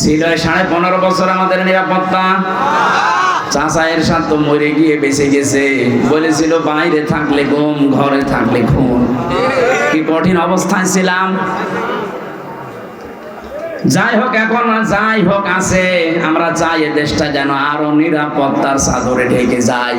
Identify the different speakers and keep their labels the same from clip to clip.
Speaker 1: ছিল সাড়ে পনেরো বছর আমাদের নিরাপত্তা। চাচা এর সাথে মরে গিয়ে বেঁচে গেছে। বলেছিল, বাইরে থাকলে ঘুম, ঘরে থাকলে খুন কি কঠিন অবস্থায় ছিলাম। যাই হোক, এখন যাই হোক আছে। আমরা চাই এ দেশটা যেন আরও নিরাপত্তার চাদরে ঢেকে যায়।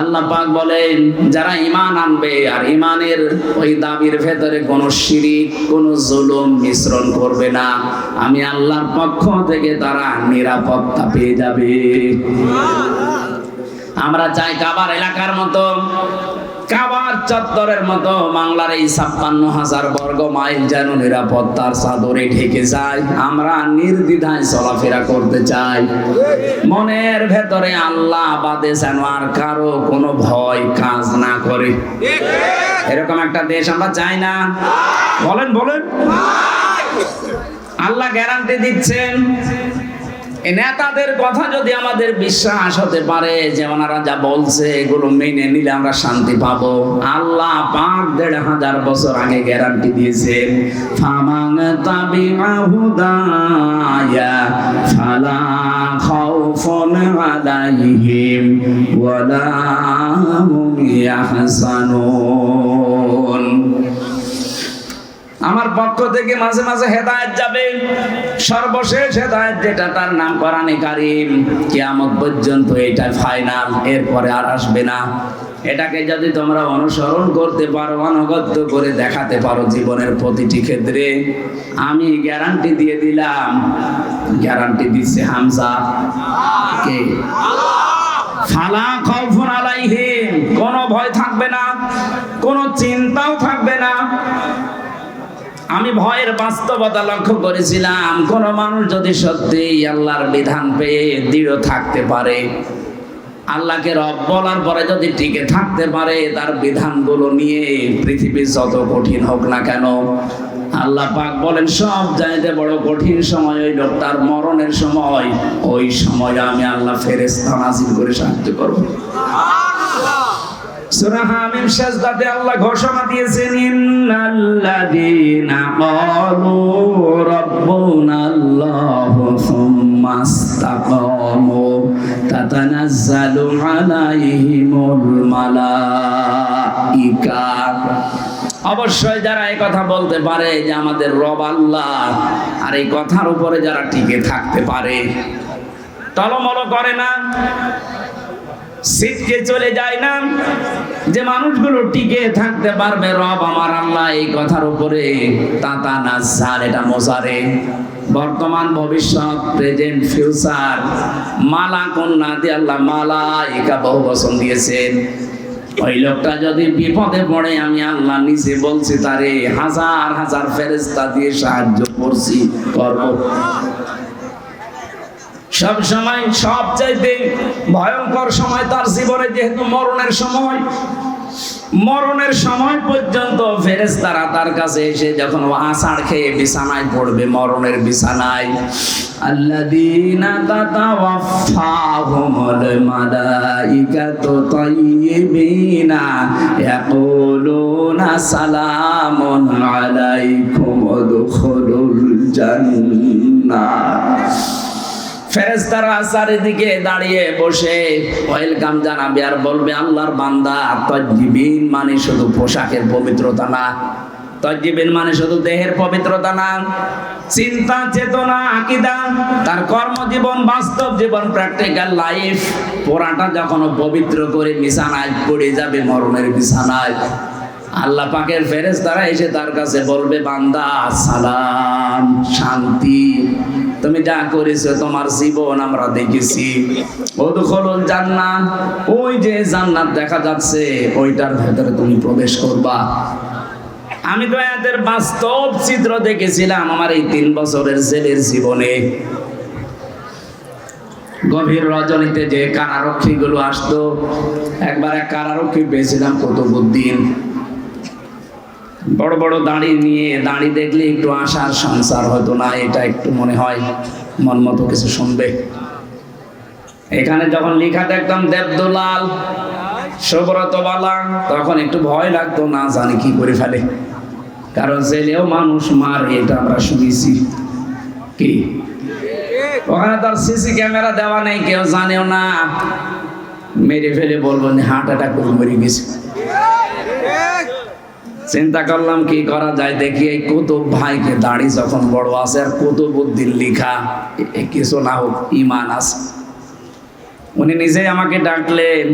Speaker 1: আল্লাহ পাক বলেন, যারা ইমান আনবে আর ইমানের ওই দাবির ভেতরে কোনো শিরিক, কোনো জুলুম মিশ্রণ করবে না। আমি আল্লাহর পক্ষ থেকে তারা নিরাপত্তা পেয়ে যাবে। আমরা চাই কাবার এলাকার মতো কাবার চত্বরের মতো বাংলার এই ছাপ্পান্ন হাজার বর্গ মাইল যেন নিরাপত্তার চাদরে ঢেকে যায়। আমরা নির্দ্বিধায় চলাফেরা করতে চাই। মনের ভেতরে আল্লাহ বাদে যেন আর কারও কোনো ভয় কাজ না করে। এরকম একটা দেশ আমরা চাই না। বলেন বলেন। আল্লাহ গ্যারান্টি দিচ্ছেন। নেতাদের কথা যদি আমাদের বিশ্বাস হতে পারে, যে ওনারা যা বলছে, এগুলো মেনে নিলে আমরা শান্তি পাবো। আল্লাহ পাঁচ দেড় হাজার বছর আগে গ্যারান্টি দিয়েছেন ফালা খাউফুন আমার পক্ষ থেকে মাঝে মাঝে হেদায়ত যাবে। সর্বশেষ হেদায়েত যেটা, তার নাম কোরআনে কারিম। কিয়ামত পর্যন্ত এটা ফাইনাল এরপরে আর আসবে না। এটাকে যদি তোমরা অনুসরণ করতে পারো, অনুগত্য করে দেখাতে পারো জীবনের প্রতিটি ক্ষেত্রে, আমি গ্যারান্টি দিয়ে দিলাম। গ্যারান্টি দিচ্ছে হামসা কে? ফালা খাউফুন আলাইহিম, কোনো ভয় থাকবে না। আমি ভয়ের বাস্তবতা লক্ষ্য করেছিলাম। কোন মানুষ যদি সত্যি আল্লাহর বিধান পেয়ে দৃঢ় থাকতে পারে, আল্লাহকে রব বলার পরে যদি টিকে থাকতে পারে, তার বিধানগুলো নিয়ে পৃথিবীর যত কঠিন হোক না কেন, আল্লাহ পাক বলেন, সব চাইতে বড় কঠিন সময় ওই লোকটার মরণের সময়, ওই সময় আমি আল্লাহ ফেরেস্তা নাজিল করে সাহায্য করব। আল্লাহ ঘোষণা দিয়েছেন অবশ্যই যারা এই কথা বলতে পারে যে আমাদের রব আল্লাহ, আর এই কথার উপরে যারা টিকে থাকতে পারে টলমল করে না। সিটকে চলে যায় না। যে মানুষগুলো টিকে থাকতে পারবে, রব আমার আল্লাহ এই কথার উপরে। তাতা নাজার এটা মজারে। বর্তমান ভবিষ্যৎ, প্রেজেন্ট, ফিউচার মালা কন্যা দিয়ে আল্লাহ মালা একা বহু বচন দিয়েছেন। ওই লোকটা যদি বিপদে পড়ে, আমি আল্লাহ নিজে বলছি, তারে হাজার হাজার ফেরেস্তা দিয়ে সাহায্য করছি, করব। সব সময়, সব চাইতে ভয়ঙ্কর সময় তার জীবনে, যেহেতু মরণের সময় মরণের সময় পর্যন্ত ফেরেস্তারা তার কাছে এসে যখন আষাঢ় খেয়ে বিছানায় পড়বে, মরণের বিছানায় জান্নাহ। ফেরেস্তারা চারিদিকে দাঁড়িয়ে বসে। ওয়েলকাম জানাবে আর বলবে আল্লাহর বান্দা তজ্জিবিন মানে শুধু পোশাকের পবিত্রতা না। তজ্জিবিন মানে শুধু দেহের পবিত্রতা না। চিন্তা, চেতনা, আকিদা, তার কর্মজীবন, বাস্তব জীবন প্র্যাকটিক্যাল লাইফ পোড়াটা যখন পবিত্র করে বিছানায় পড়ে যাবে মরণের বিছানায়। আল্লাহ পাকের ফেরেস্তারা এসে তার কাছে বলবে, বান্দা, সালাম, শান্তি। তুমি যা করেছ তোমার জীবন আমরা দেখেছি। ওদখলুল জান্নাত, ওই যে জান্নাত দেখা যাচ্ছে, ওইটার ভেতরে তুমি প্রবেশ করবা। আমি তো এদের বাস্তব চিত্র দেখেছিলাম আমার এই তিন বছরের জেলের জীবনে। গভীর রজনীতে যে কারারক্ষী গুলো আসতো, একবার এক কারারক্ষী পেয়েছিলাম কত কতবুদ্দিন বড় বড় দাড়ি নিয়ে, দাড়ি দেখলে একটু আশার সংসার হতো না, এটা একটু মনে হয়, মন মতো কিছু শুনবে। এখানে যখন লেখা দেখতাম, দেবদুলাল সুব্রত বালা তখন একটু ভয় লাগতো, না জানি কি করে ফেলে। কারণ জেলেও মানুষ, মার এটা আমরা শুনেছি। কি? ওখানে তার সিসি ক্যামেরা দেওয়া নেই, কেউ জানেও না। মেরে ফেলে বলব হার্ট অ্যাটাক করে মরে গেছে। চিন্তা করলাম, কি করা যায়? দেখি এই কুতুব ভাইকে দাড়ি যখন বড় আছে, আর কুতুবুদ্দিন লিখা কিছু না হোক, ইমান আছে। উনি নিজেই আমাকে ডাকলেন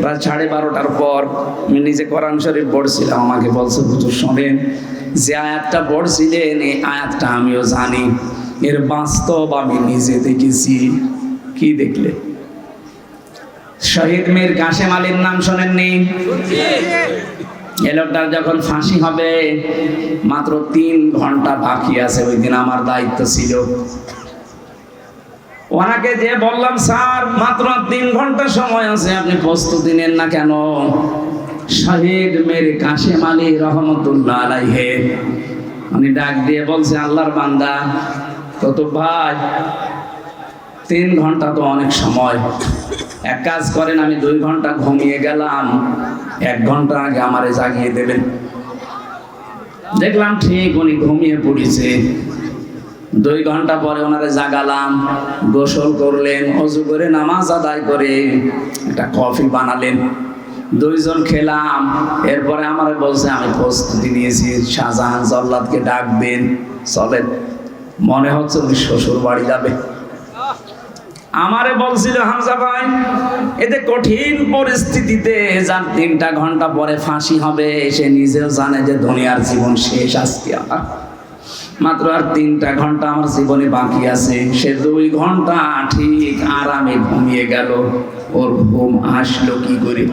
Speaker 1: প্রায় সাড়ে বারোটার পর আমি নিজে কোরআন শরীফ পড়ছিলাম। আমাকে বলছে, হুজুর, শোনেন, যে আয়াতটা পড়ছিলেন, এই আয়াতটা আমিও জানি। এর বাস্তব আমি নিজে দেখেছি। কি দেখলে? শহীদ মীর কাশেম আলীর নাম শোনেননি? এ লোকটার যখন ফাঁসি হবে, মাত্র তিন ঘণ্টা বাকি আছে, ওই দিন আমার দায়িত্ব ছিল। ওনাকে যে বললাম, স্যার, মাত্র তিন ঘণ্টা সময় আছে, আপনি প্রস্তুতি নেন না কেন? শহীদ মের কাশেম আলী রহমতুল্লাহ আলাইহে, উনি ডাক দিয়ে বলছে, আল্লাহর বান্দা কত ভাই, তিন ঘণ্টা তো অনেক সময়। এক কাজ করেন, আমি দুই ঘণ্টা ঘুমিয়ে গেলাম। এক ঘণ্টা আগে আমারে জাগিয়ে দেবেন। দেখলাম ঠিক উনি ঘুমিয়ে পড়েছে। দুই ঘণ্টা পরে ওনারে জাগালাম, গোসল করলেন, অজু করে নামাজ আদায় করে একটা কফি বানালেন। দুইজন খেলাম, এরপরে আমার বলছে, আমি প্রস্তুতি নিয়েছি, শাহজাহান জল্লাদকে ডাকবেন, চলেন। মনে হচ্ছে উনি শ্বশুর বাড়ি যাবে। আমারে বলছিল, হামজা ভাই, এতে কঠিন পরিস্থিতিতে যার তিনটা ঘণ্টা পরে ফাঁসি হবে, সে নিজেও জানে যে দুনিয়ার জীবন শেষ আজকে আমার। মাত্র আর তিনটা ঘণ্টা আমার জীবনে বাকি আছে। সে দুই ঘণ্টা ঠিক আরামে ঘুমিয়ে গেল। ওর ঘুম আসলো কি করে?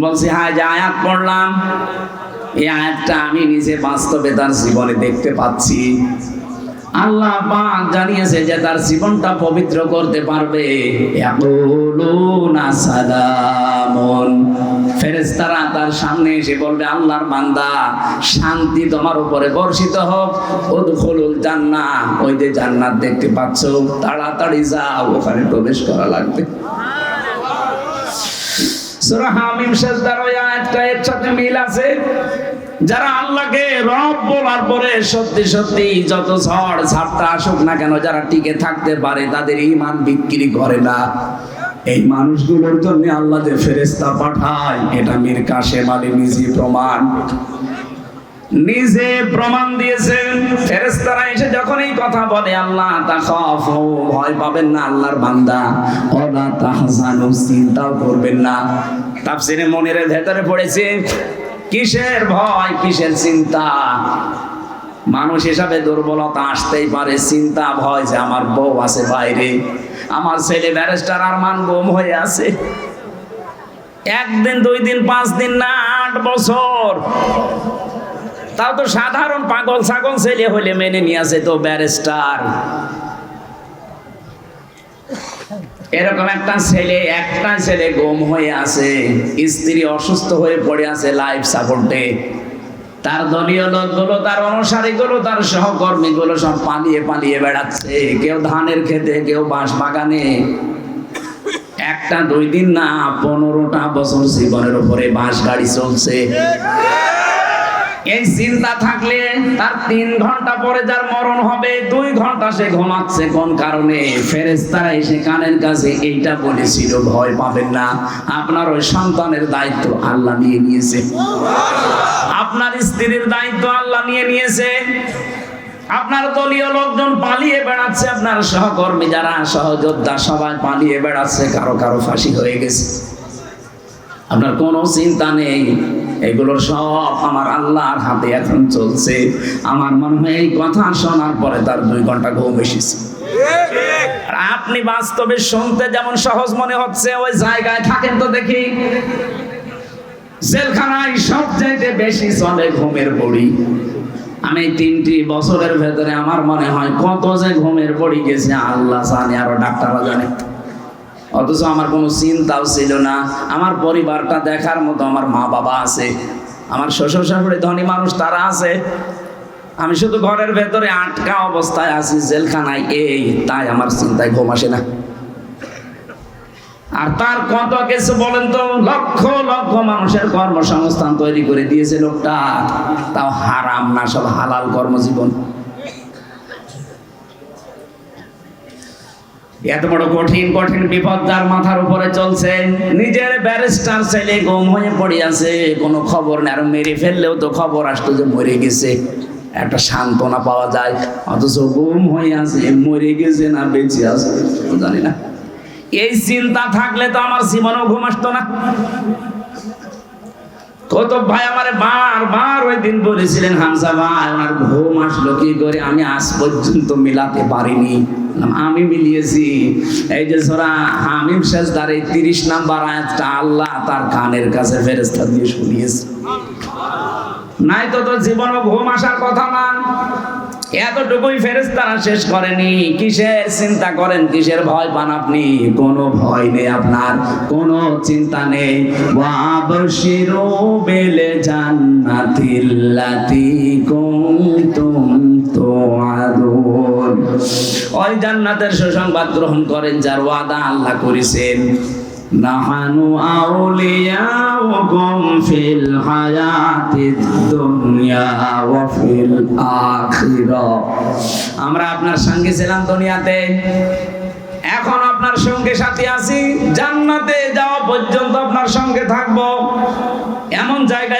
Speaker 1: বলছি হ্যাঁ যে আয়াত পড়লাম, এই আয়াতটা আমি নিজে বাস্তবে তার জীবনে দেখতে পাচ্ছি। আল্লাহ পাক জানিয়েছে যে তার জীবনটা পবিত্র করতে পারবে। ফেরেশতারা তার সামনে এসে বলবে, আল্লাহর শান্তি তোমার উপরে বর্ষিত হোক। উদখুলুল জান্নাহ, ওই যে জান্নাত দেখতে পাচ্ছ, তাড়াতাড়ি যাও, ওখানে প্রবেশ করা লাগবে। সূরা এর সাথে মিল আছে। যারা আল্লাহকে রব বলার পরে সত্যি সত্যি যত ঝড় ঝাপটা আসুক না কেন, যারা টিকে থাকতে পারে, তাদের ইমান বিক্রি করে না। এই মানুষগুলোর জন্য আল্লাহ যে ফেরেস্তা পাঠায়। এটা মীর কাশেম আলী নিজে প্রমাণ। নিজে প্রমাণ দিয়েছেন ফেরেস্তারা এসে যখন এই কথা বলে, আল্লাহ তাখাফু ভয় পাবেন না আল্লাহর বান্দা। ওলা তাহজানু, চিন্তাও করবেন না। তাফসিরে মনের ভেতরে পড়েছে কিসের ভয়, কিসের চিন্তা? মানুষ হিসাবে দুর্বলতা আসতেই পারে, চিন্তা, ভয় যে আমার বউ আছে বাইরে, আমার ছেলে ব্যারিস্টার আর মান গুম হয়ে আছে। একদিন, দুই দিন, পাঁচ দিন না, আট বছর। তাও তো সাধারণ পাগল ছাগল ছেলে হলে মেনে নিয়ে তো ব্যারিস্টার। এরকম একটা ছেলে একটা ছেলে গম হয়ে আছে, স্ত্রী অসুস্থ হয়ে পড়ে আছে লাইফ সাপোর্টে তার দলীয় লোকগুলো, তার অনুসারীগুলো, তার সহকর্মীগুলো সব পালিয়ে পালিয়ে বেড়াচ্ছে। কেউ ধানের খেতে, কেউ বাঁশ বাগানে। একটা দুই দিন না, পনেরোটা বছর জীবনের উপরে বাঁশ গাড়ি চলছে। এই চিন্তা থাকলে তার তিন ঘণ্টা পরে যার মরণ হবে, দুই ঘণ্টা সে ঘুমাচ্ছে। কোন কারণে? ফেরেস্তারা এসে কানের কাছে এইটা বলেছিল, ভয় পাবেন না। আপনার ওই সন্তানের দায়িত্ব আল্লাহ নিয়ে নিয়েছে। আপনার স্ত্রীর দায়িত্ব আল্লাহ নিয়ে নিয়েছে। আপনার দলীয় লোকজন পালিয়ে বেড়াচ্ছে, আপনার সহকর্মী যারা সহযোদ্ধা সবাই পালিয়ে বেড়াচ্ছে, কারও কারও ফাঁসি হয়ে গেছে। আপনার কোনো চিন্তা নেই। এগুলো সব আমার আল্লাহর হাতে এখন চলছে। আমার মনে হয় এই কথা শোনার পরে তার দুই ঘণ্টা ঘুম এসেছে। আপনি বাস্তবে শুনতে যেমন সহজ মনে হচ্ছে, ওই জায়গায় থাকেন তো দেখি। জেলখানায় সবচাইতে বেশি চলে ঘুমের বড়ি। আমি তিনটি বছরের ভেতরে আমার মনে হয় কত যে ঘুমের বড়ি গেছে, আল্লাহ জানে, আরও ডাক্তাররা জানে। অথচ আমার কোনো চিন্তাও ছিল না। আমার পরিবারটা দেখার মতো আমার মা বাবা আছে। আমার শ্বশুর শাশুড়ি ধনী মানুষ তারা আছে। আমি শুধু ঘরের ভেতরে আটকা অবস্থায় আছি, জেলখানায় এই, তাই আমার চিন্তায় ঘুম আসে না। আর তার কত কিছু বলেন তো? লক্ষ লক্ষ মানুষের কর্মসংস্থান তৈরি করে দিয়েছে লোকটা। তাও হারাম না, সব হালাল কর্মজীবন। এত বড় কঠিন কঠিন বিপদ যার মাথার উপরে চলছে। নিজের ব্যারিস্টার ছেলে গম হয়ে পড়ে আছে, কোনো খবর নেই। আর মেরে ফেললেও তো খবর আসতো যে মরে গেছে। একটা সান্ত্বনা পাওয়া যায়। অথচ গুম হয়ে আছে, মরে গেছে না বেঁচে আছে জানি না। এই চিন্তা থাকলে তো আমার জীবনেও ঘুম আসতো না। কত ভাই আমারে বার বার ওই দিন বলেছিলেন হামসা ভাই, আমার ঘুম আসলো কি করে? আমি আজ পর্যন্ত মিলাতে পারিনি। আমি মিলিয়েছি। এই যে সোরা হামিম শেষদার এই তিরিশ নাম্বার আয়াতটা আল্লাহ তার কানের কাছে ফেরেস্তা দিয়ে শুনিয়েছে। নাই তো তোর জীবনে ঘুম আসার কথা না। এতটুকুই ফেরেস্তারা শেষ করেনি। কিসের চিন্তা করেন? কিসের ভয় পান আপনি? কোনো ভয় নেই আপনার, কোনো চিন্তা নেই। বিল ওই জান্নাতের সুসংবাদ গ্রহণ করেন যার ওয়াদা আল্লাহ করেছেন। আউলিয়াউকুম ফিল হায়াতিদ দুনিয়া ওয়া ফিল আখিরাহ আমরা আপনার সঙ্গে ছিলাম দুনিয়াতে, এখন আপনার সঙ্গে সাথে আছি। জান্নাতে যাওয়া পর্যন্ত আপনার সঙ্গে থাকব। এমন জায়গায়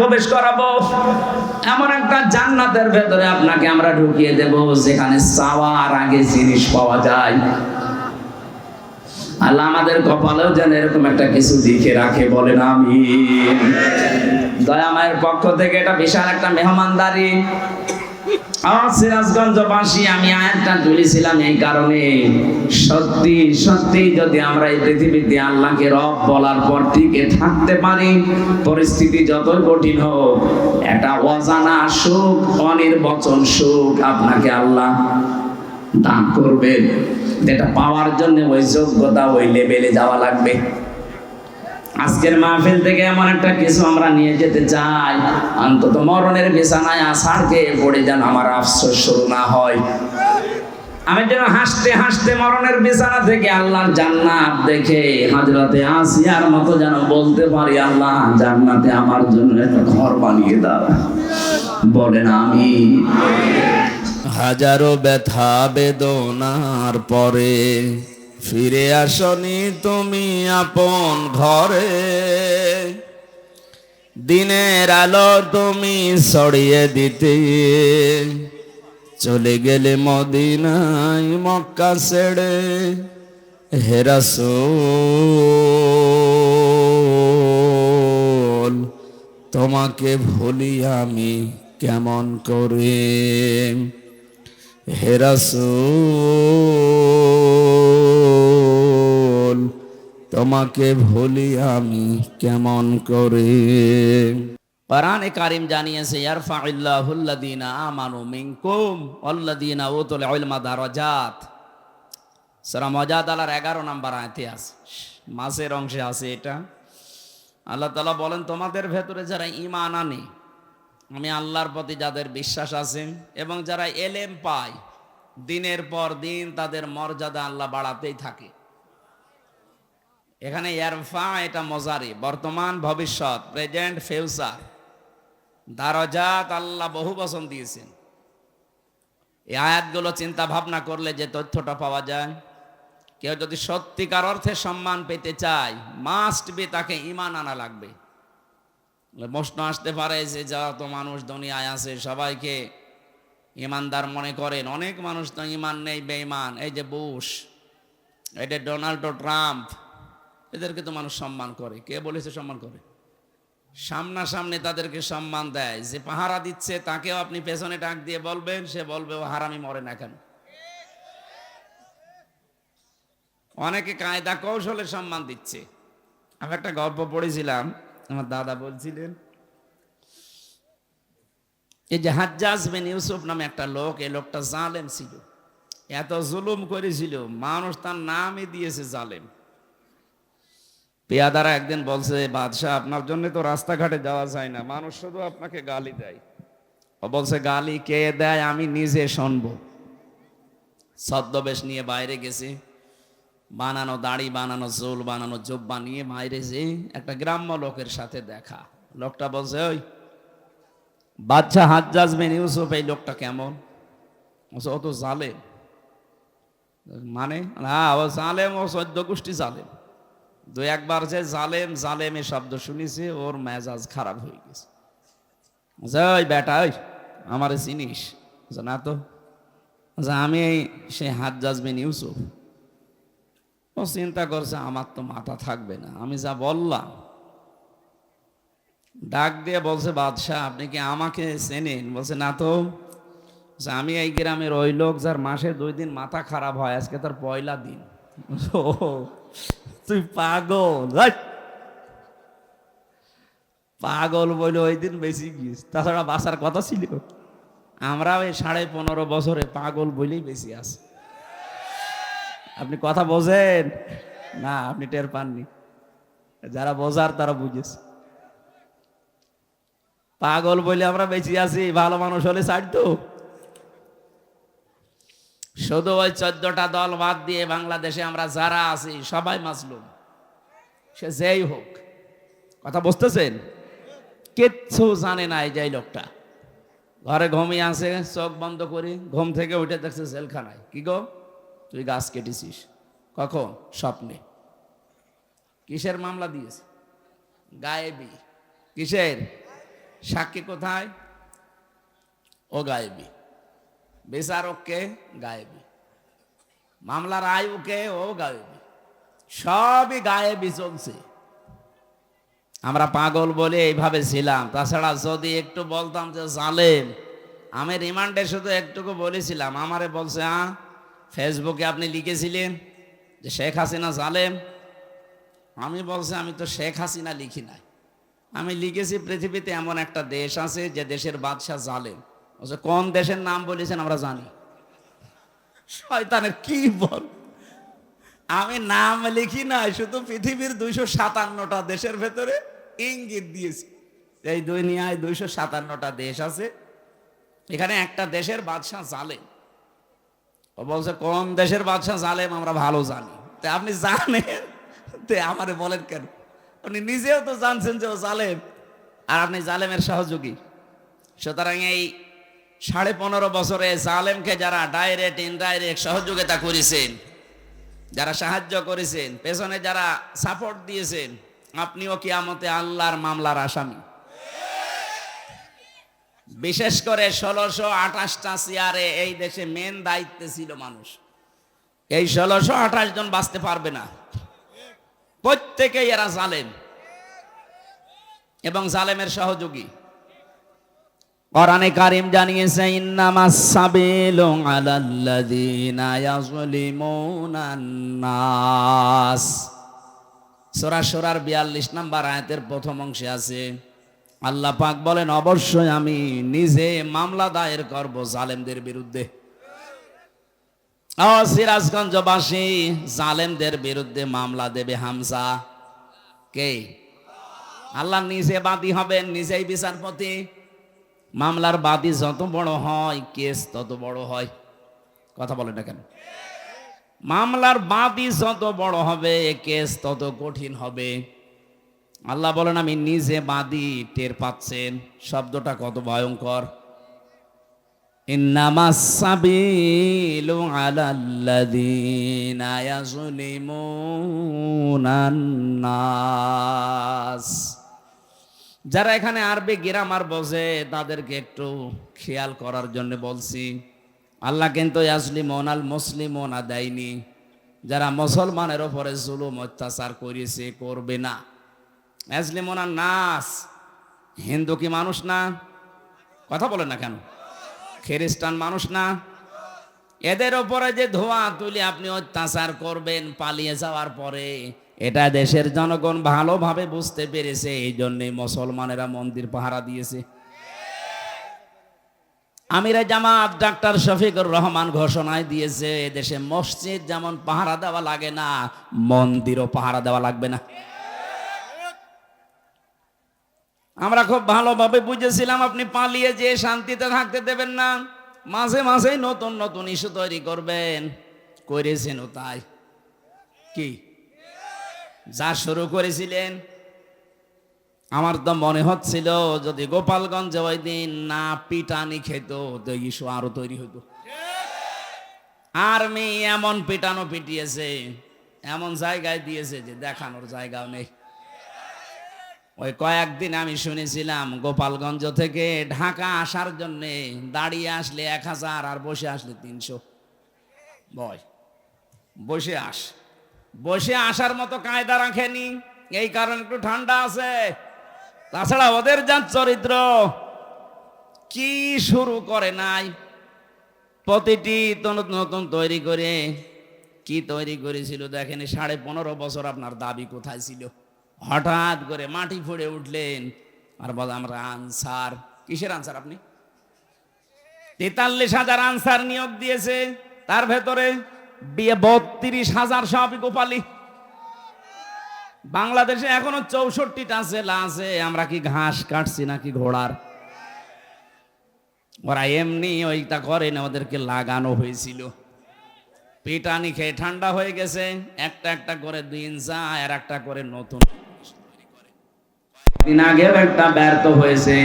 Speaker 1: প্রবেশ করাবো। এমন একটা জান্নাতের ভেতরে আপনাকে আমরা ঢুকিয়ে দেব, যেখানে চাওয়ার আগে জিনিস পাওয়া যায়। আল্লাহ আমাদের কপালেও যেন এরকম একটা কিছু দিকে রাখে, বলেন আমি দয়া মায়ের পক্ষ থেকে এটা বিশাল একটা মেহমানদারি। আমি আয়াতটা তুলেছিলাম এই কারণে। সত্যি সত্যি যদি আমরা এই পৃথিবীতে আল্লাহকে রব বলার পর টিকে থাকতে পারি, পরিস্থিতি যতই কঠিন হোক, একটা অজানা সুখ, অনির্বচন সুখ আপনাকে আল্লাহ দান করবেন যেটা পাওয়ার জন্য ওই যোগ্যতা ওই লেভেলে যাওয়া লাগবে। আজকের মাহফিল থেকে এমন একটা কিছু আমরা নিয়ে যেতে চাই। অন্তত মরণের বিছানায় আষাঢ়কে পড়ে যেন আমার আফসোস শুরু না হয়। আমি যেন হাসতে হাসতে মরণের বিছানা থেকে আল্লাহর জান্নাত দেখে হাজরাতে আসিয়ার মতো যেন বলতে পারি, আল্লাহ, জান্নাতে আমার জন্য একটা ঘর বানিয়ে দাও। বলেন আমি
Speaker 2: হাজারো ব্যথা বেদনার পরে ফিরে আসনি তুমি আপন ঘরে। দিনের আলো তুমি ছড়িয়ে দিতে। চলে গেলে মদিনায় মক্কা ছেড়ে হেরাসোল তোমাকে ভুলি আমি কেমন করে? হেরাসোল তোমাকে ভুলি আমি কেমন করে?
Speaker 1: কোরআনে কারিম জানিয়েছে, ইয়ারফাউল্লাহুল্লাযীনা আমানু মিনকুম ওয়াল্লাযীনা উতুল ইলমা দারাজাত। সূরা মুজাদালার 11 নম্বর আয়াতে আছে। মাসের অংশে আছে এটা। আল্লাহ তাআলা বলেন, তোমাদের ভেতরে যারা ঈমান আনে, আমি আল্লাহর প্রতি যাদের বিশ্বাস আছে এবং যারা এলেম পায়, দিনের পর দিন তাদের মর্যাদা আল্লাহ বাড়াতেই থাকে। এখানে ইয়ারফা এটা মজারি বর্তমান, ভবিষ্যৎ, প্রেজেন্ট, ফিউচার। দারজাত আল্লাহ বহু বচন দিয়েছেন। এই আয়াতগুলো চিন্তা ভাবনা করলে যে তথ্যটা পাওয়া যায়। কেউ যদি সত্যিকার অর্থে সম্মান পেতে চায় মাস্ট বি তাকে ইমান আনা লাগবে। প্রশ্ন আসতে পারে যে যত মানুষ দুনিয়ায় আছে, সবাইকে ইমানদার মনে করেন। অনেক মানুষ তো ইমান নেই, বেঈমান। এই যে বুশ যে ডোনাল্ড ট্রাম্প। এদেরকে তো মানুষ সম্মান করে। কে বলেছে সম্মান করে? সামনাসামনি তাদেরকে সম্মান দেয়। যে পাহারা দিচ্ছে, তাকেও আপনি পেছনে ডাক দিয়ে বলবেন, সে বলবে, ও হারামি মরে না কেন? অনেকে কায়দা কৌশলে সম্মান দিচ্ছে। আমি একটা গল্প পড়েছিলাম, আমার দাদা বলছিলেন, এই যে হাজ্জাজ বিন ইউসুফ নামে একটা লোক, এই লোকটা জালেম ছিল। এত জুলুম করেছিল, মানুষ তার নামই দিয়েছে জালেম। পেয়াদারা একদিন বলছে, বাদশাহ, আপনার জন্য তো রাস্তাঘাটে যাওয়া যায় না। মানুষ শুধু আপনাকে গালি দেয়। ও বলছে, গালি কে দেয় আমি নিজে শুনব। ছদ্মবেশ নিয়ে বাইরে গেছে। বানানো দাড়ি, বানানো চুল, বানানো জোব্বা নিয়ে বাইরে যে একটা গ্রাম্য লোকের সাথে দেখা। লোকটা বলছে, ওই বাচ্চা হাত বিন ইউসুফ, এই লোকটা কেমন? ও তো জালেম। মানে হ্যাঁ ও জালেম, ও চোদ্দ গোষ্ঠী জালেম। দু একবার যে জালেম জালেম এ শব্দ শুনেছে ওর মেজাজ খারাপ হয়ে গেছে। ওই বেটা ওই আমারে চিনিস? না তো। বলছে, আমি এই সে হাজ্জাজ বিন ইউসুফ। ও চিন্তা করছে আমার তো মাথা থাকবে না আমি যা বললাম। ডাক দিয়ে বলছে বাদশাহ আপনি কি আমাকে চেনেন? বলছে না তো। আমি এই গ্রামের ওই লোক যার মাসে দুই দিন মাথা খারাপ হয় আজকে তার পয়লা দিন। তুই পাগল পাগল বলে ওই দিন বেশি গিয়েছ তাছাড়া বাসার কথা ছিল। আমরা ওই সাড়ে পনেরো বছরে পাগল বলেই বেশি আছে। আপনি কথা বোঝেন? না, আপনি টের পাননি। যারা বোঝার তারা বুঝেছে পাগল বলে আমরা বেঁচে আছি, ভালো মানুষ হলে ছাড়তো। শুধু ওই চোদ্দটা দল বাদ দিয়ে বাংলাদেশে আমরা যারা আছি, সবাই মাসলুম সে যেই হোক, কথা বুঝতেছেন? কিচ্ছু জানে না এই যে এই লোকটা। ঘরে ঘুমিয়ে আছে, চোখ বন্ধ করি, ঘুম থেকে উঠে দেখছে জেলখানায়। কি গো? তুই গাছ কেটেছিস। কখন? স্বপ্নে। কিসের মামলা দিয়েছে? গায়েবি। কিসের? সাক্ষী কোথায়? ও গায়েবি বিচারককে গায়েবি। মামলার আয়ুকে ও গায়েবি। সবই গায়েবি চলছে। আমরা পাগল বলে এইভাবে ছিলাম। তাছাড়া যদি একটু বলতাম যে জালেম, আমি রিমান্ডে শুধু একটুকু বলেছিলাম। আমারে বলছে হ্যাঁ ফেসবুকে আপনি লিখেছিলেন যে শেখ হাসিনা জালেম? আমি বলছি, আমি তো শেখ হাসিনা লিখি নাই। আমি লিখেছি পৃথিবীতে এমন একটা দেশ আছে যে দেশের বাদশাহ জালেম। কোন দেশের নাম বলেছেন আমরা জানি। শয়তানের কি বল? আমি নাম লিখি নাই, শুধু পৃথিবীর দুইশো সাতান্নটা দেশের ভেতরে ইঙ্গিত দিয়েছি। এই দুনিয়ায় দুইশো সাতান্নটা দেশ আছে, এখানে একটা দেশের বাদশাহ জালেম। ও বলছে, কোন দেশের বাদশাহ জালেম আমরা ভালো জানি। তা আপনি জানেন? তে আমারে বলেন কেন? আপনি নিজেও তো জানছেন যে ও জালেম, আর আপনি জালেমের সহযোগী। সুতরাং এই সাড়ে পনেরো বছরে জালেমকে যারা ডাইরেক্ট ইনডাইরেক্ট সহযোগিতা করেছেন, যারা সাহায্য করেছেন, পেছনে যারা সাপোর্ট দিয়েছেন, আপনিও কিয়ামতে আল্লাহর মামলার আসামি। বিশেষ করে ষোলোশো আঠাশটা চেয়ারে এই দেশে মেন দায়িত্বে ছিল মানুষ। এই ষোলোশো আঠাশ জন বাঁচতে পারবে না। প্রত্যেকেই এরা জালেম। এবং জালেমের সহযোগী। কোরআনে কারিম জানিয়েছে ইন্নামাস সাবিলু আলাল্লাযিনা ইয়াজলিমুনান নাস। সূরা সূরার 42 নম্বর আয়াতের প্রথম অংশে আছে, আল্লাহ পাক বলেন, অবশ্যই আমি নিজে মামলা দায়ের করব জালেমদের বিরুদ্ধে। ও সিরাজগঞ্জবাসী, জালেমদের বিরুদ্ধে মামলা দেবে হামজা। কে? আল্লাহ নিজে বাদী হবেন, নিজেই বিচারপতি। মামলার বাদী যত বড় হয়, কেস তত বড় হয়। কথা বলে না কেন? মামলার বাদী যত বড় হবে, কেস তত কঠিন হবে। আল্লাহ বলেন, আমি নিজে বাদী টের পাচ্ছেন। শব্দটা কত ভয়ঙ্কর। ইয়াজলিমুনান নাস। যারা এখানে আরবি গ্রামার বসে তাদেরকে একটু খেয়াল করার জন্য বলছি। আল্লাহ কিন্তু আসলি মোনাল মুসলিম না দেয়নি। যারা মুসলমানের ওপরে জুলুম, অত্যাচার করেছে, করবে না। আসলি মোনার নাস। হিন্দু কি মানুষ না? কথা বলেন না কেন? খ্রিস্টান মানুষ না? এদের ওপরে যে ধোঁয়া তুলে আপনি অত্যাচার করবেন, পালিয়ে যাওয়ার পরে এটা দেশের জনগণ ভালোভাবে বুঝতে পেরেছে এই জন্যে মুসলমানেরা মন্দির পাহারা দিয়েছে। আমিরা জামাত ডাক্তার শফিকুর রহমান ঘোষণায় দিয়েছে দেশে মসজিদ যেমন পাহারা দেওয়া লাগে না, মন্দিরও পাহারা দেওয়া লাগবে না। আমরা খুব ভালোভাবে বুঝেছিলাম, আপনি পালিয়ে যে শান্তিতে থাকতে দেবেন না। মাঝে মাঝেই নতুন নতুন ইস্যু তৈরি করবেন। করেছেন তাই। কি? যা শুরু করেছিলেন, আমার তো মনে হচ্ছিল যদি গোপালগঞ্জে ওই দিন না পিটানি খেত, তো ইস্যু আরও তৈরি হতো আর্মি এমন পিটানো পিটিয়েছে, এমন জায়গায় দিয়েছে যে দেখানোর জায়গাও নেই। ওই কয়েকদিন আমি শুনেছিলাম, গোপালগঞ্জ থেকে ঢাকা আসার জন্য দাঁড়িয়ে আসলে এক হাজার আর বসে আসলে তিনশো। বয়, বসে আস। বসে আসার মতো কায়দা রাখেনি। এই কারণে একটু ঠান্ডা আছে। তাছাড়া ওদের যার চরিত্র কি শুরু করে নাই? প্রতিটি নতুন তৈরি করে কি তৈরি করেছিল? দেখেন সাড়ে পনেরো বছর আপনার দাবি কোথায় ছিল? হঠাৎ করে মাটি ফুড়ে উঠলেন। আর বল, আমরা আনসার। কিসের আনসার আপনি? তেতাল্লিশ হাজার আনসার নিয়োগ দিয়েছে তার ভেতরে। বিয়ে বত্রিশ হাজার সব গোপালী। বাংলাদেশে এখনও চৌষট্টিটা জেলা আছে, আমরা কি ঘাস কাটছি নাকি ঘোড়ার? ওরা এমনি ওইটা করে না, ওদেরকে লাগানো হয়েছিল। পিটানি খেয়ে ঠান্ডা হয়ে গেছে, একটা একটা করে দিন যায়, আর একটা করে নতুন। দিন আগেও একটা ব্যর্থ হয়েছে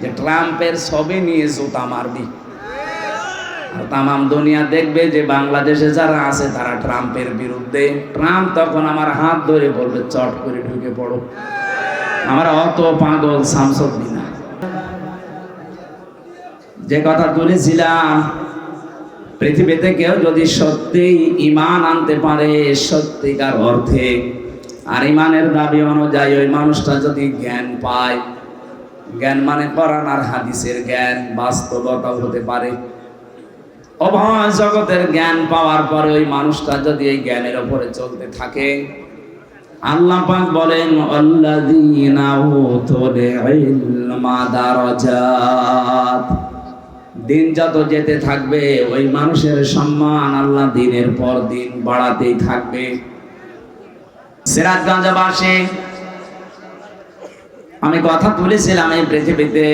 Speaker 1: যে ট্রাম্পের ছবি নিয়ে জুতা মারবি। তামাম দুনিয়া দেখবে যে বাংলাদেশে যারা আছে তারা ট্রাম্পের বিরুদ্ধে। ট্রাম্প তখন আমার হাত ধরে বলবে, চট করে ঢুকে পড়ো। আমরা অত পাগল শামসুদ্দিন। না যে কথা তুলেছিলাম, পৃথিবীতে কেউ যদি সত্যি ইমান আনতে পারে, সত্যিকার অর্থে। আর ইমানের দাবি অনুযায়ী ওই মানুষটা যদি জ্ঞান পায়, জ্ঞান মানে কোরআন আর হাদিসের জ্ঞান বাস্তবতা হতে পারে। অভয় জগতের জ্ঞান পাওয়ার পরে ওই মানুষটা যদি এই জ্ঞানের উপরে চলতে থাকে, আল্লাহ পাক বলেন, আল্লাযীনা উতুল ইলমা দারাজাত। দিন যত যেতে থাকবে, ওই মানুষের সম্মান আল্লাহ দিনের পর দিন বাড়াতেই থাকবে। সিরাজগঞ্জবাসী, আমি কথা তুলেছিলাম এই পৃথিবীতে।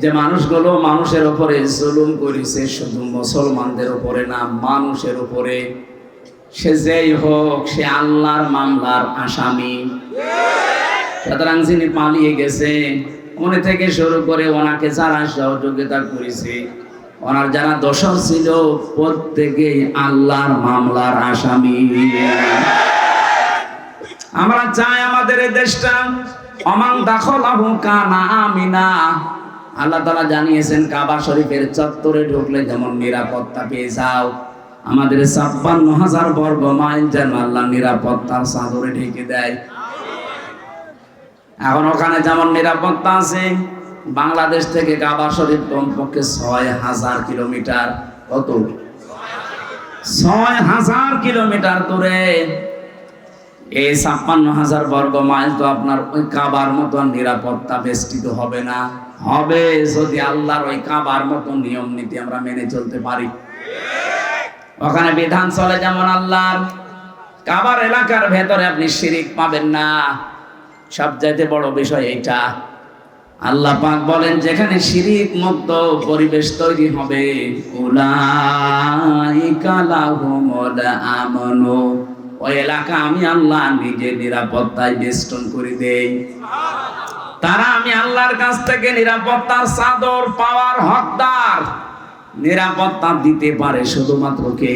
Speaker 1: যে মানুষগুলো মানুষের উপরে জুলুম করেছে, শুধু মুসলমানদের উপরে না, মানুষের উপরে। সে যেই হোক, সে আল্লাহর মামলার আসামি। সুতরাং যিনি পালিয়ে গেছে, উনি থেকে শুরু করে ওনাকে যারা সহযোগিতা করেছে, ওনার যারা দোষর ছিল, প্রত্যেকেই আল্লাহর মামলার আসামি। আমরা চাই আমাদের দেশটা অমান দাখলাহু কানা আমিনা। আল্লাহ তাআলা জানিয়েছেন কাবা শরীফের চত্বরে ঢুকলে যেমন নিরাপত্তা পেয়ে যাও। আমাদের ছাপ্পান্ন হাজার বর্গ মাইল যেন আল্লাহ নিরাপত্তার চাদরে ঢেকে দেয়। এখন ওখানে যেমন নিরাপত্তা আছে, বাংলাদেশ থেকে কাবা শরীফ কমপক্ষে ছয় হাজার কিলোমিটার। কত? ছয় হাজার কিলোমিটার দূরে। এই ছাপ্পান্ন হাজার বর্গ মাইল তো আপনার ওই কাবার মতন নিরাপত্তা বেষ্টিত হবে না। হবে যদি আল্লাহর ওই কাবার মতো নিয়ম নীতি আমরা মেনে চলতে পারি। ওখানে বিধান চলে যেমন আল্লাহর। কাবার এলাকার ভেতরে আপনি শিরিক পাবেন না। সবচাইতে বড় বিষয় এটা। আল্লাহ পাক বলেন, যেখানে শিরিক মুক্ত পরিবেশ তৈরি হবে ওই এলাকা আমি আল্লাহ নিজে নিরাপত্তায় বেষ্টন করে দেই। তারা আমি আল্লাহর কাছ থেকে নিরাপত্তার চাদর পাওয়ার হকদার। নিরাপত্তা দিতে পারে শুধুমাত্র কে?